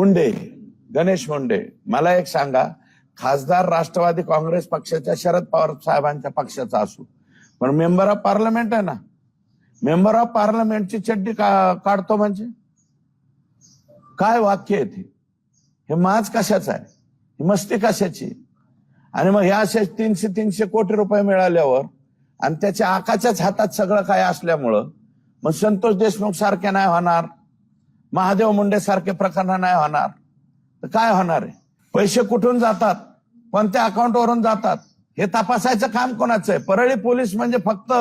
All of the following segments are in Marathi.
मुंडे गणेश मुंडे मला एक सांगा खासदार राष्ट्रवादी काँग्रेस पक्षाच्या शरद पवार साहेबांच्या पक्षाचा असू. पण मेंबर ऑफ पार्लमेंट आहे ना? मेंबर ऑफ पार्लमेंटची चड्डी का काढतो म्हणजे? काय वाक्य आहे ते? हे माज कशाचं आहे? ही मस्ती कशाची? आणि मग ह्या असे तीनशे तीनशे कोटी रुपये मिळाल्यावर आणि त्याच्या आकाच्याच हातात सगळं काय असल्यामुळं मग संतोष देशमुख सारखे नाही होणार. महादेव मुंडे सारखे प्रकरण नाही होणार. तर काय होणार आहे? पैसे कुठून जातात? कोणत्या अकाउंटवरून जातात? हे तपासायचं काम कोणाचं आहे? परळी पोलीस म्हणजे फक्त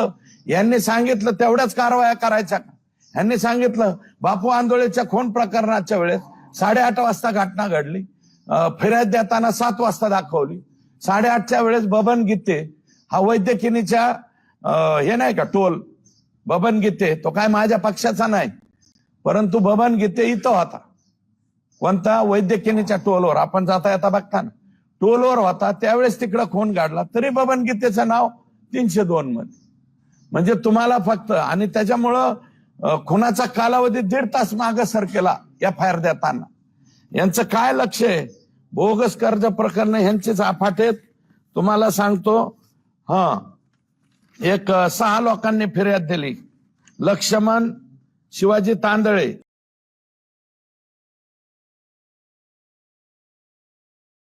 यांनी सांगितलं तेवढ्याच कारवाया करायच्या का? यांनी सांगितलं बापू आंदोळेच्या खून प्रकरणाच्या वेळेस साडेआठ वाजता घटना घडली. फिर्याद देताना सात वाजता दाखवली. साडेआठच्या वेळेस बबन गीते हा वैद्यकिनीच्या हे नाही का टोल? बबन गीते तो काय माझ्या पक्षाचा नाही. परंतु बबन गीते इथं होता. कोणता? वैद्यकिनीच्या टोलवर. आपण जाता येता बघता ना टोलवर होता. त्यावेळेस तिकडं खून काढला तरी बबन गीतेचं नाव तीनशे दोन मध्ये. म्हणजे तुम्हाला फक्त आणि त्याच्यामुळं खुनाचा कालावधी दीड तास मागं सरकेला एफ आय आर देताना. यांचं काय लक्ष आहे? बोगस कर्ज प्रकरण ह्यांचेच अफाट आहेत. तुम्हाला सांगतो हा एक सहा लोकांनी फिर्याद दिली. लक्ष्मण शिवाजी तांदळे